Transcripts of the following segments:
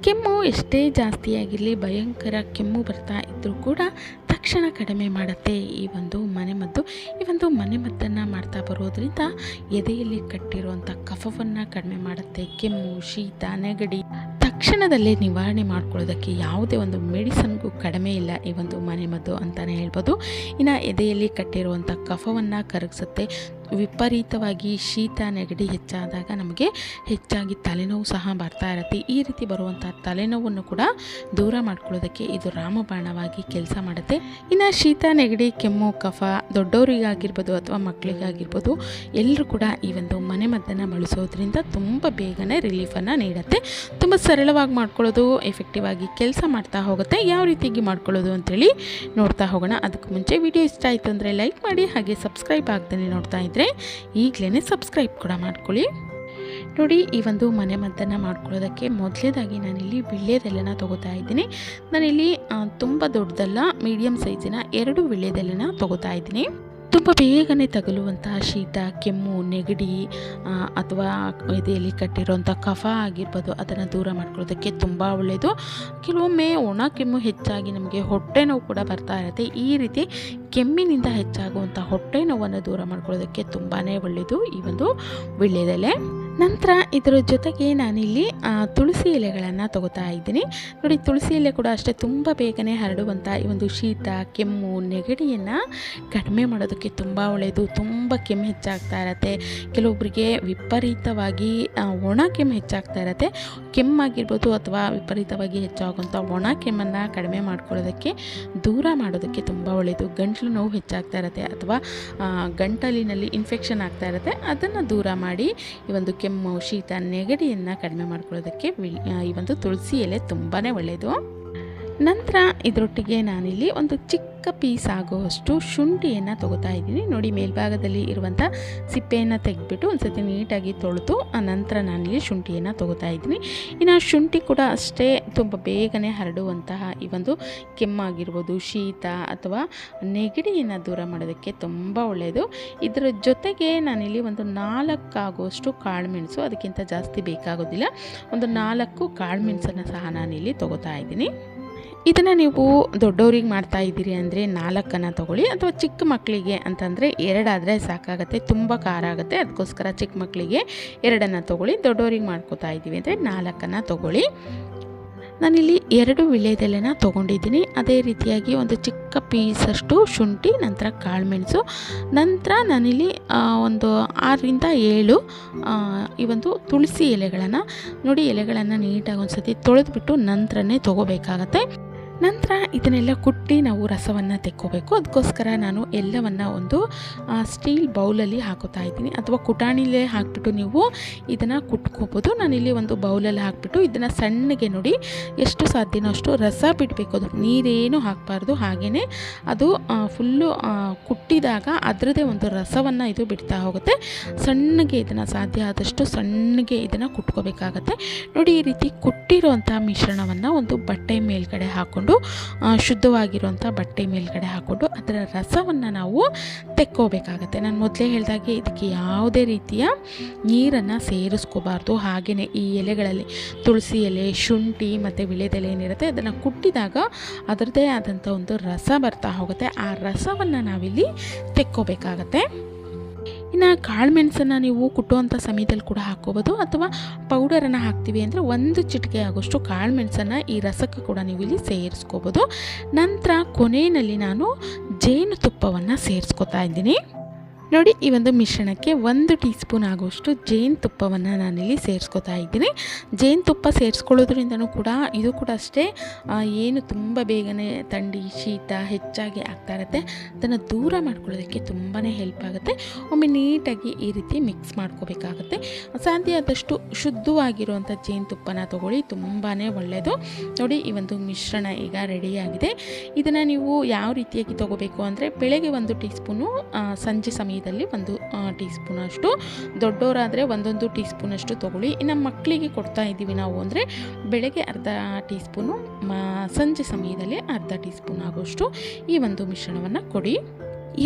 ಕೆಮ್ಮು ಎಷ್ಟೇ ಜಾಸ್ತಿಯಾಗಿರಲಿ ಭಯಂಕರ ಕೆಮ್ಮು ಬರ್ತಾ ಇದ್ದರೂ ಕೂಡ ತಕ್ಷಣ ಕಡಿಮೆ ಮಾಡುತ್ತೆ. ಈ ಒಂದು ಮನೆಮದ್ದು ಈ ಒಂದು ಮನೆಮದ್ದನ್ನು ಮಾಡ್ತಾ ಬರೋದ್ರಿಂದ ಎದೆಯಲ್ಲಿ ಕಟ್ಟಿರುವಂಥ ಕಫವನ್ನು ಕಡಿಮೆ ಮಾಡುತ್ತೆ. ಕೆಮ್ಮು, ಶೀತ, ನೆಗಡಿ. ತಕ್ಷಣದಲ್ಲೇ ನಿವಾರಣೆ ಮಾಡ್ಕೊಳ್ಳೋದಕ್ಕೆ ಯಾವುದೇ ಒಂದು ಮೆಡಿಸನ್ಗೂ ಕಡಿಮೆ ಇಲ್ಲ ಈ ಒಂದು ಮನೆಮದ್ದು ಅಂತಲೇ ಹೇಳ್ಬೋದು. ಇನ್ನು ಎದೆಯಲ್ಲಿ ಕಟ್ಟಿರುವಂಥ ಕಫವನ್ನು ಕರಗಿಸುತ್ತೆ. ವಿಪರೀತವಾಗಿ ಶೀತ, ನೆಗಡಿ ಹೆಚ್ಚಾದಾಗ ನಮಗೆ ಹೆಚ್ಚಾಗಿ ತಲೆನೋವು ಸಹ ಬರ್ತಾ ಇರುತ್ತೆ. ಈ ರೀತಿ ಬರುವಂಥ ತಲೆನೋವನ್ನು ಕೂಡ ದೂರ ಮಾಡ್ಕೊಳ್ಳೋದಕ್ಕೆ ಇದು ರಾಮಬಾಣವಾಗಿ ಕೆಲಸ ಮಾಡುತ್ತೆ. ಇನ್ನು ಶೀತ, ನೆಗಡಿ, ಕೆಮ್ಮು, ಕಫ ದೊಡ್ಡವರಿಗಾಗಿರ್ಬೋದು ಅಥವಾ ಮಕ್ಕಳಿಗಾಗಿರ್ಬೋದು ಎಲ್ಲರೂ ಕೂಡ ಈ ಒಂದು ಮನೆಮದ್ದನ್ನು ಬಳಸೋದ್ರಿಂದ ತುಂಬ ಬೇಗನೆ ರಿಲೀಫನ್ನು ನೀಡುತ್ತೆ. ತುಂಬ ಸರಳವಾಗಿ ಮಾಡ್ಕೊಳ್ಳೋದು ಎಫೆಕ್ಟಿವ್ ಆಗಿ ಕೆಲಸ ಮಾಡ್ತಾ ಹೋಗುತ್ತೆ. ಯಾವ ರೀತಿಯಾಗಿ ಮಾಡ್ಕೊಳ್ಳೋದು ಅಂತೇಳಿ ನೋಡ್ತಾ ಹೋಗೋಣ. ಅದಕ್ಕೆ ಮುಂಚೆ ವಿಡಿಯೋ ಇಷ್ಟ ಆಯಿತು ಅಂದರೆ ಲೈಕ್ ಮಾಡಿ ಹಾಗೆ ಸಬ್ಸ್ಕ್ರೈಬ್ ಆಗ್ತಾನೆ ನೋಡ್ತಾ ಇದ್ದರೆ ಈಗಲೇ ಸಬ್ಸ್ಕ್ರೈಬ್ ಕೂಡ ಮಾಡ್ಕೊಳ್ಳಿ. ನೋಡಿ, ಈ ಒಂದು ಮನೆ ಮದ್ದನ್ನು ಮಾಡ್ಕೊಳ್ಳೋದಕ್ಕೆ ಮೊದಲೇದಾಗಿ ನಾನಿಲ್ಲಿ ವಿಳ್ಯದೆಲೆನ ತೊಗೋತಾ ಇದ್ದೀನಿ. ನಾನಿಲ್ಲಿ ತುಂಬ ದೊಡ್ಡದಲ್ಲ ಮೀಡಿಯಮ್ ಸೈಜಿನ ಎರಡು ವಿಳ್ಯದೆಲೆನ ತೊಗೋತಾ ಇದ್ದೀನಿ. ತುಂಬ ಬೇಗನೆ ತಗಲುವಂತಹ ಶೀತ, ಕೆಮ್ಮು, ನೆಗಡಿ ಅಥವಾ ಎದೆಯಲ್ಲಿ ಕಟ್ಟಿರೋಂಥ ಕಫ ಆಗಿರ್ಬೋದು, ಅದನ್ನು ದೂರ ಮಾಡ್ಕೊಳ್ಳೋದಕ್ಕೆ ತುಂಬ ಒಳ್ಳೆಯದು ಕೆಲವೊಮ್ಮೆ ಒಣ, ಕೆಮ್ಮು ಹೆಚ್ಚಾಗಿ ನಮಗೆ ಹೊಟ್ಟೆ ನೋವು ಕೂಡ ಬರ್ತಾ ಇರುತ್ತೆ. ಈ ರೀತಿ ಕೆಮ್ಮಿನಿಂದ ಹೆಚ್ಚಾಗುವಂಥ ಹೊಟ್ಟೆ ನೋವನ್ನು ದೂರ ಮಾಡ್ಕೊಳ್ಳೋದಕ್ಕೆ ತುಂಬಾ ಒಳ್ಳೆಯದು ಈ ಒಂದು ವಿಳ್ಯದೆಲೆ. ನಂತರ ಇದರ ಜೊತೆಗೆ ನಾನಿಲ್ಲಿ ತುಳಸಿ ಎಲೆಗಳನ್ನು ತಗೋತಾ ಇದ್ದೀನಿ. ನೋಡಿ, ತುಳಸಿ ಎಲೆ ಕೂಡ ಅಷ್ಟೇ ತುಂಬ ಬೇಗನೆ ಹರಡುವಂಥ ಈ ಒಂದು ಶೀತ, ಕೆಮ್ಮು, ನೆಗಡಿಯನ್ನು ಕಡಿಮೆ ಮಾಡೋದಕ್ಕೆ ತುಂಬ ಒಳ್ಳೆಯದು ತುಂಬ ಕೆಮ್ಮು ಹೆಚ್ಚಾಗ್ತಾ ಇರತ್ತೆ. ಕೆಲವೊಬ್ಬರಿಗೆ ವಿಪರೀತವಾಗಿ ಒಣ ಕೆಮ್ಮು ಹೆಚ್ಚಾಗ್ತಾ ಇರತ್ತೆ. ಕೆಮ್ಮಾಗಿರ್ಬೋದು ಅಥವಾ ವಿಪರೀತವಾಗಿ ಹೆಚ್ಚಾಗುವಂಥ ಒಣ ಕೆಮ್ಮನ್ನು ಕಡಿಮೆ ಮಾಡ್ಕೊಳ್ಳೋದಕ್ಕೆ, ದೂರ ಮಾಡೋದಕ್ಕೆ ತುಂಬ ಒಳ್ಳೆಯದು ಗಂಟಲು ನೋವು ಹೆಚ್ಚಾಗ್ತಾ ಇರತ್ತೆ ಅಥವಾ ಗಂಟಲಿನಲ್ಲಿ ಇನ್ಫೆಕ್ಷನ್ ಆಗ್ತಾ ಇರುತ್ತೆ. ಅದನ್ನು ದೂರ ಮಾಡಿ ಈ ಒಂದು ಶೀತ ನೆಗಡಿಯನ್ನು ಕಡಿಮೆ ಮಾಡ್ಕೊಳ್ಳೋದಕ್ಕೆ ಈ ಒಂದು ತುಳಸಿ ಎಲೆ ತುಂಬಾ ಒಳ್ಳೆಯದು ನಂತರ ಇದರೊಟ್ಟಿಗೆ ನಾನಿಲ್ಲಿ ಒಂದು ಚಿಕ್ಕ ಪೀಸ್ ಆಗುವಷ್ಟು ಶುಂಠಿಯನ್ನು ತೊಗೋತಾ ಇದ್ದೀನಿ. ನೋಡಿ, ಮೇಲ್ಭಾಗದಲ್ಲಿ ಇರುವಂಥ ಸಿಪ್ಪೆಯನ್ನು ತೆಗೆದ್ಬಿಟ್ಟು ಒಂದು ಸತಿ ನೀಟಾಗಿ ತೊಳೆದು, ಆ ನಂತರ ನಾನಿಲ್ಲಿ ಶುಂಠಿಯನ್ನು ತೊಗೋತಾ ಇದ್ದೀನಿ. ಇನ್ನು ಶುಂಠಿ ಕೂಡ ಅಷ್ಟೇ ತುಂಬ ಬೇಗನೆ ಹರಡುವಂತಹ ಈ ಒಂದು ಕೆಮ್ಮಾಗಿರ್ಬೋದು, ಶೀತ ಅಥವಾ ನೆಗಡಿಯನ್ನು ದೂರ ಮಾಡೋದಕ್ಕೆ ತುಂಬ ಒಳ್ಳೆಯದು ಇದರ ಜೊತೆಗೆ ನಾನಿಲ್ಲಿ ಒಂದು ನಾಲ್ಕಾಗುವಷ್ಟು ಕಾಳು ಕಾಳುಮೆಣಸು, ಅದಕ್ಕಿಂತ ಜಾಸ್ತಿ ಬೇಕಾಗೋದಿಲ್ಲ. ಒಂದು ನಾಲ್ಕು ಕಾಳುಮೆಣಸನ್ನು ಸಹ ನಾನಿಲ್ಲಿ ತೊಗೋತಾ ಇದ್ದೀನಿ. ಇದನ್ನು ನೀವು ದೊಡ್ಡವ್ರಿಗೆ ಮಾಡ್ತಾ ಇದ್ದೀರಿ ಅಂದರೆ ನಾಲ್ಕನ್ನು ತೊಗೊಳ್ಳಿ ಅಥವಾ ಚಿಕ್ಕ ಮಕ್ಕಳಿಗೆ ಅಂತಂದರೆ ಎರಡಾದರೆ ಸಾಕಾಗುತ್ತೆ, ತುಂಬ ಖಾರ ಆಗುತ್ತೆ. ಅದಕ್ಕೋಸ್ಕರ ಚಿಕ್ಕ ಮಕ್ಕಳಿಗೆ ಎರಡನ್ನು ತೊಗೊಳ್ಳಿ, ದೊಡ್ಡವ್ರಿಗೆ ಮಾಡ್ಕೋತಾ ಇದ್ದೀವಿ ಅಂದರೆ ನಾಲ್ಕನ್ನು ತೊಗೊಳ್ಳಿ. ನಾನಿಲ್ಲಿ ಎರಡು ವಿಳ್ಯದೆಲೆನ ತೊಗೊಂಡಿದ್ದೀನಿ. ಅದೇ ರೀತಿಯಾಗಿ ಒಂದು ಚಿಕ್ಕ ಪೀಸಷ್ಟು ಶುಂಠಿ, ನಂತರ ಕಾಳುಮೆಣಸು, ನಂತರ ನಾನಿಲ್ಲಿ ಒಂದು ಆರರಿಂದ ಏಳು ಈ ಒಂದು ತುಳಸಿ ಎಲೆಗಳನ್ನು. ನೋಡಿ ಎಲೆಗಳನ್ನು ನೀಟಾಗಿ ಒಂದು ಸತಿ ತೊಳೆದ್ಬಿಟ್ಟು ನಂತರನೇ ತೊಗೋಬೇಕಾಗತ್ತೆ. ನಂತರ ಇದನ್ನೆಲ್ಲ ಕುಟ್ಟಿ ನಾವು ರಸವನ್ನು ತೆಕ್ಕೋಬೇಕು. ಅದಕ್ಕೋಸ್ಕರ ನಾನು ಎಲ್ಲವನ್ನು ಒಂದು ಸ್ಟೀಲ್ ಬೌಲಲ್ಲಿ ಹಾಕೋತಾ ಇದ್ದೀನಿ. ಅಥವಾ ಕುಟಾಣಿಲೇ ಹಾಕ್ಬಿಟ್ಟು ನೀವು ಇದನ್ನು ಕುಟ್ಕೋಬೋದು. ನಾನಿಲ್ಲಿ ಒಂದು ಬೌಲಲ್ಲಿ ಹಾಕ್ಬಿಟ್ಟು ಇದನ್ನು ಸಣ್ಣಗೆ ನೋಡಿ ಎಷ್ಟು ಸಾಧ್ಯನೋ ಅಷ್ಟು ರಸ ಬಿಡಬೇಕು. ಅದು ನೀರೇನು ಹಾಕಬಾರ್ದು. ಹಾಗೆಯೇ ಅದು ಫುಲ್ಲು ಕುಟ್ಟಿದಾಗ ಅದರದೇ ಒಂದು ರಸವನ್ನು ಇದು ಬಿಡ್ತಾ ಹೋಗುತ್ತೆ. ಸಣ್ಣಗೆ ಇದನ್ನು ಸಾಧ್ಯ ಆದಷ್ಟು ಸಣ್ಣಗೆ ಇದನ್ನು ಕುಟ್ಕೋಬೇಕಾಗತ್ತೆ. ನೋಡಿ ಈ ರೀತಿ ಕುಟ್ಟಿರುವಂಥ ಮಿಶ್ರಣವನ್ನು ಒಂದು ಬಟ್ಟೆ ಮೇಲ್ಗಡೆ ಹಾಕ್ಕೊಂಡು ಆ, ಶುದ್ಧವಾಗಿರುವಂಥ ಬಟ್ಟೆ ಮೇಲ್ಗಡೆ ಹಾಕ್ಕೊಂಡು ಅದರ ರಸವನ್ನು ನಾವು ತೆಕ್ಕೋಬೇಕಾಗತ್ತೆ. ನಾನು ಮೊದಲೇ ಹೇಳಿದಾಗೆ ಇದಕ್ಕೆ ಯಾವುದೇ ರೀತಿಯ ನೀರನ್ನು ಸೇರಿಸ್ಕೋಬಾರ್ದು. ಹಾಗೆಯೇ ಈ ಎಲೆಗಳಲ್ಲಿ ತುಳಸಿ ಎಲೆ ಶುಂಠಿ ಮತ್ತು ವಿಳೆದೆಲೆ ಏನಿರುತ್ತೆ ಅದನ್ನು ಕುಟ್ಟಿದಾಗ ಅದರದ್ದೇ ಆದಂಥ ಒಂದು ರಸ ಬರ್ತಾ ಹೋಗುತ್ತೆ. ಆ ರಸವನ್ನು ನಾವಿಲ್ಲಿ ತೆಕ್ಕೋಬೇಕಾಗತ್ತೆ. ಇನ್ನು ಕಾಳುಮೆಣಸನ್ನು ನೀವು ಕುಟ್ಟುವಂಥ ಸಮಯದಲ್ಲಿ ಕೂಡ ಹಾಕ್ಕೋಬೋದು. ಅಥವಾ ಪೌಡರನ್ನು ಹಾಕ್ತೀವಿ ಅಂದರೆ ಒಂದು ಚಿಟಿಕೆ ಆಗೋಷ್ಟು ಕಾಳುಮೆಣಸನ್ನು ಈ ರಸಕ್ಕೆ ಕೂಡ ನೀವು ಇಲ್ಲಿ ಸೇರಿಸ್ಕೋಬೋದು. ನಂತರ ಕೊನೆಯಲ್ಲಿ ನಾನು ಜೇನುತುಪ್ಪವನ್ನು ಸೇರಿಸ್ಕೊತಾ ಇದ್ದೀನಿ. ನೋಡಿ, ಈ ಒಂದು ಮಿಶ್ರಣಕ್ಕೆ ಒಂದು ಟೀ ಸ್ಪೂನ್ ಆಗುವಷ್ಟು ಜೇನುತುಪ್ಪವನ್ನು ನಾನಿಲ್ಲಿ ಸೇರಿಸ್ಕೊತಾ ಇದ್ದೀನಿ. ಜೇನುತುಪ್ಪ ಸೇರಿಸ್ಕೊಳ್ಳೋದ್ರಿಂದನೂ ಕೂಡ, ಇದು ಕೂಡ ಅಷ್ಟೇ ಏನು ತುಂಬ ಬೇಗನೆ ಥಂಡಿ ಶೀತ ಹೆಚ್ಚಾಗಿ ಆಗ್ತಾ ಇರುತ್ತೆ. ಅದನ್ನು ದೂರ ಮಾಡ್ಕೊಳ್ಳೋದಕ್ಕೆ ತುಂಬಾ ಹೆಲ್ಪ್ ಆಗುತ್ತೆ. ಒಮ್ಮೆ ನೀಟಾಗಿ ಈ ರೀತಿ ಮಿಕ್ಸ್ ಮಾಡ್ಕೋಬೇಕಾಗುತ್ತೆ. ಸಾಧ್ಯ ಆದಷ್ಟು ಶುದ್ಧವಾಗಿರುವಂಥ ಜೇನುತುಪ್ಪನ ತೊಗೊಳ್ಳಿ ತುಂಬಾ ಒಳ್ಳೆಯದು. ನೋಡಿ, ಈ ಒಂದು ಮಿಶ್ರಣ ಈಗ ರೆಡಿಯಾಗಿದೆ. ಇದನ್ನು ನೀವು ಯಾವ ರೀತಿಯಾಗಿ ತೊಗೋಬೇಕು ಅಂದರೆ, ಬೆಳಗ್ಗೆ ಒಂದು ಟೀ ಸ್ಪೂನು ಸಂಜೆ ಸಂಜೆ ಸಮಯದಲ್ಲಿ ಒಂದು ಟೀ ಸ್ಪೂನಷ್ಟು ದೊಡ್ಡವರಾದರೆ ಒಂದೊಂದು ಟೀ ಸ್ಪೂನಷ್ಟು ತೊಗೊಳ್ಳಿ. ಇನ್ನು ಮಕ್ಕಳಿಗೆ ಕೊಡ್ತಾ ಇದ್ದೀವಿ ನಾವು ಅಂದರೆ ಬೆಳಗ್ಗೆ ಅರ್ಧ ಟೀ ಸ್ಪೂನು ಸಂಜೆ ಸಮಯದಲ್ಲಿ ಅರ್ಧ ಟೀ ಸ್ಪೂನ್ ಈ ಒಂದು ಮಿಶ್ರಣವನ್ನು ಕೊಡಿ.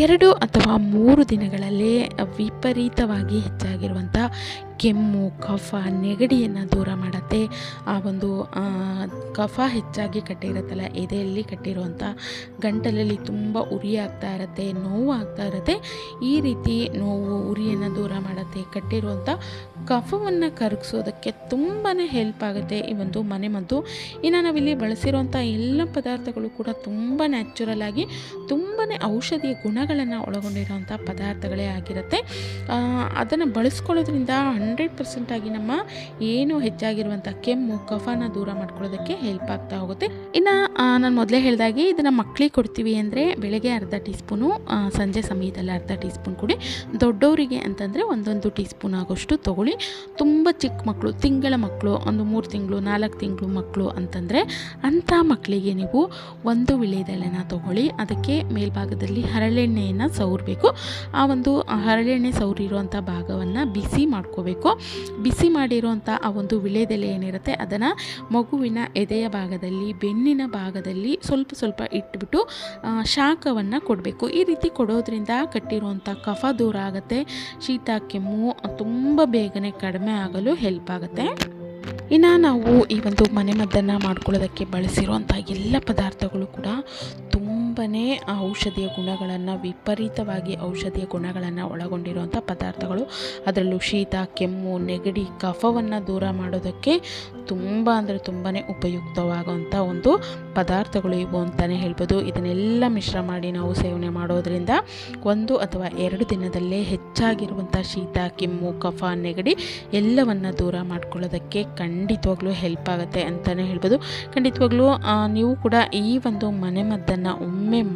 ಎರಡು ಅಥವಾ ಮೂರು ದಿನಗಳಲ್ಲೇ ವಿಪರೀತವಾಗಿ ಹೆಚ್ಚಾಗಿರುವಂಥ ಕೆಮ್ಮು, ಕಫ ನೆಗಡಿಯನ್ನು ದೂರ ಮಾಡುತ್ತೆ. ಆ ಒಂದು ಕಫ ಹೆಚ್ಚಾಗಿ ಕಟ್ಟಿರುತ್ತಲ್ಲ, ಎದೆಯಲ್ಲಿ ಕಟ್ಟಿರುವಂಥ ಗಂಟಲಲ್ಲಿ ತುಂಬ ಉರಿ ಆಗ್ತಾ ಇರುತ್ತೆ ನೋವು ಆಗ್ತಾ ಇರುತ್ತೆ. ಈ ರೀತಿ ನೋವು, ಉರಿಯನ್ನು ದೂರ ಮಾಡುತ್ತೆ ಕಟ್ಟಿರುವಂಥ ಕಫವನ್ನು ಕರಗಿಸೋದಕ್ಕೆ ತುಂಬಾ ಹೆಲ್ಪ್ ಆಗುತ್ತೆ ಈ ಒಂದು ಮನೆಮದ್ದು ಇನ್ನು ನಾವಿಲ್ಲಿ ಬಳಸಿರುವಂಥ ಎಲ್ಲ ಪದಾರ್ಥಗಳು ಕೂಡ ತುಂಬ ನ್ಯಾಚುರಲ್ ಆಗಿ ತುಂಬಾ ಔಷಧೀಯ ಗುಣಗಳನ್ನು ಒಳಗೊಂಡಿರುವಂಥ ಪದಾರ್ಥಗಳೇ ಆಗಿರುತ್ತೆ. ಅದನ್ನು ಬಳಸ್ಕೊಳ್ಳೋದ್ರಿಂದ ಹಂಡ್ರೆಡ್ ಪರ್ಸೆಂಟಾಗಿ ನಮ್ಮ ಏನು ಹೆಚ್ಚಾಗಿರುವಂಥ ಕೆಮ್ಮು, ಕಫನ ದೂರ ಮಾಡ್ಕೊಳ್ಳೋದಕ್ಕೆ ಹೆಲ್ಪ್ ಆಗ್ತಾ ಹೋಗುತ್ತೆ. ಇನ್ನು ನಾನು ಮೊದಲೇ ಹೇಳಿದಾಗೆ ಇದನ್ನು ಮಕ್ಕಳಿಗೆ ಕೊಡ್ತೀವಿ ಅಂದರೆ ಬೆಳಗ್ಗೆ ಅರ್ಧ ಟೀ ಸ್ಪೂನು ಸಂಜೆ ಸಮಯದಲ್ಲಿ ಅರ್ಧ ಟೀ ಸ್ಪೂನ್ ಕೊಡಿ ದೊಡ್ಡವರಿಗೆ ಅಂತಂದರೆ ಒಂದೊಂದು ಟೀ ಸ್ಪೂನ್ ಆಗೋಷ್ಟು ತೊಗೊಳ್ಳಿ. ತುಂಬ ಚಿಕ್ಕ ಮಕ್ಕಳು ತಿಂಗಳ ಮಕ್ಕಳು ಒಂದು ಮೂರು ತಿಂಗಳು, ನಾಲ್ಕು ತಿಂಗಳು ಮಕ್ಕಳು ಅಂತಂದರೆ ಅಂಥ ಮಕ್ಕಳಿಗೆ ನೀವು ಒಂದು ವಿಳೆದೆಲೆನ ತೊಗೊಳ್ಳಿ. ಅದಕ್ಕೆ ಮೇಲ್ಭಾಗದಲ್ಲಿ ಹರಳೆಣ್ಣೆಯನ್ನು ಸವರಬೇಕು. ಆ ಒಂದು ಹರಳೆಣ್ಣೆ ಸವರಿರುವಂಥ ಭಾಗವನ್ನು ಬಿಸಿ ಮಾಡ್ಕೋಬೇಕು. ಬಿಸಿ ಮಾಡಿರುವಂಥ ಆ ಒಂದು ವಿಳೆದೆಲೆ ಏನಿರುತ್ತೆ ಅದನ್ನು ಮಗುವಿನ ಎದೆಯ ಭಾಗದಲ್ಲಿ, ಬೆನ್ನಿನ ಭಾಗದಲ್ಲಿ ಸ್ವಲ್ಪ ಸ್ವಲ್ಪ ಇಟ್ಬಿಟ್ಟು ಶಾಖವನ್ನು ಕೊಡಬೇಕು. ಈ ರೀತಿ ಕೊಡೋದ್ರಿಂದ ಕಟ್ಟಿರುವಂಥ ಕಫ ದೂರ ಆಗುತ್ತೆ. ಶೀತ, ಕೆಮ್ಮು, ತುಂಬ ಬೇಗನೆ ಕಡಿಮೆ ಆಗಲು ಹೆಲ್ಪ್ ಆಗುತ್ತೆ. ಇನ್ನು ನಾವು ಈ ಒಂದು ಮನೆಮದ್ದನ್ನು ಮಾಡ್ಕೊಳ್ಳೋದಕ್ಕೆ ಬಳಸಿರುವಂಥ ಎಲ್ಲ ಪದಾರ್ಥಗಳು ಕೂಡ ತುಂಬನೇ ಔಷಧೀಯ ಗುಣಗಳನ್ನು, ವಿಪರೀತವಾಗಿ ಔಷಧೀಯ ಗುಣಗಳನ್ನು ಒಳಗೊಂಡಿರುವಂಥ ಪದಾರ್ಥಗಳು. ಅದರಲ್ಲೂ ಶೀತ, ಕೆಮ್ಮು, ನೆಗಡಿ, ಕಫವನ್ನು ದೂರ ಮಾಡೋದಕ್ಕೆ ತುಂಬ ಅಂದರೆ ತುಂಬಾ ಉಪಯುಕ್ತವಾಗುವಂಥ ಒಂದು ಪದಾರ್ಥಗಳು ಇವು ಅಂತಲೇ ಹೇಳ್ಬೋದು. ಇದನ್ನೆಲ್ಲ ಮಿಶ್ರ ಮಾಡಿ ನಾವು ಸೇವನೆ ಮಾಡೋದ್ರಿಂದ ಒಂದು ಅಥವಾ ಎರಡು ದಿನದಲ್ಲೇ ಹೆಚ್ಚಾಗಿರುವಂಥ ಶೀತ, ಕೆಮ್ಮು, ಕಫ, ನೆಗಡಿ ಎಲ್ಲವನ್ನು ದೂರ ಮಾಡ್ಕೊಳ್ಳೋದಕ್ಕೆ ಖಂಡಿತವಾಗ್ಲೂ ಹೆಲ್ಪ್ ಆಗುತ್ತೆ ಅಂತಲೇ ಹೇಳ್ಬೋದು. ಖಂಡಿತವಾಗ್ಲೂ ನೀವು ಕೂಡ ಈ ಒಂದು ಮನೆಮದ್ದನ್ನು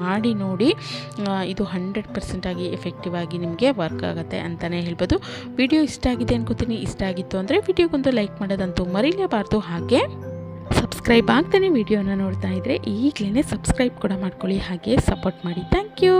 ಮಾಡಿ ನೋಡಿ ಇದು ಹಂಡ್ರೆಡ್ ಪರ್ಸೆಂಟಾಗಿ ಎಫೆಕ್ಟಿವ್ ಆಗಿ ನಿಮಗೆ ವರ್ಕ್ ಆಗುತ್ತೆ ಅಂತಲೇ ಹೇಳ್ಬೋದು. ವಿಡಿಯೋ ಇಷ್ಟ ಆಗಿದೆ ಅನ್ಕೋತೀನಿ. ಇಷ್ಟ ಆಗಿತ್ತು ಅಂದರೆ ವಿಡಿಯೋಗೊಂದು ಲೈಕ್ ಮಾಡೋದಂತೂ ಮರೀಲೇಬಾರ್ದು. ಹಾಗೆ ಸಬ್ಸ್ಕ್ರೈಬ್ ಆಗ್ತಾನೆ ವಿಡಿಯೋನ ನೋಡ್ತಾ ಇದ್ದರೆ ಈಗಲೇ ಸಬ್ಸ್ಕ್ರೈಬ್ ಕೂಡ ಮಾಡ್ಕೊಳ್ಳಿ. ಹಾಗೆ ಸಪೋರ್ಟ್ ಮಾಡಿ. Thank you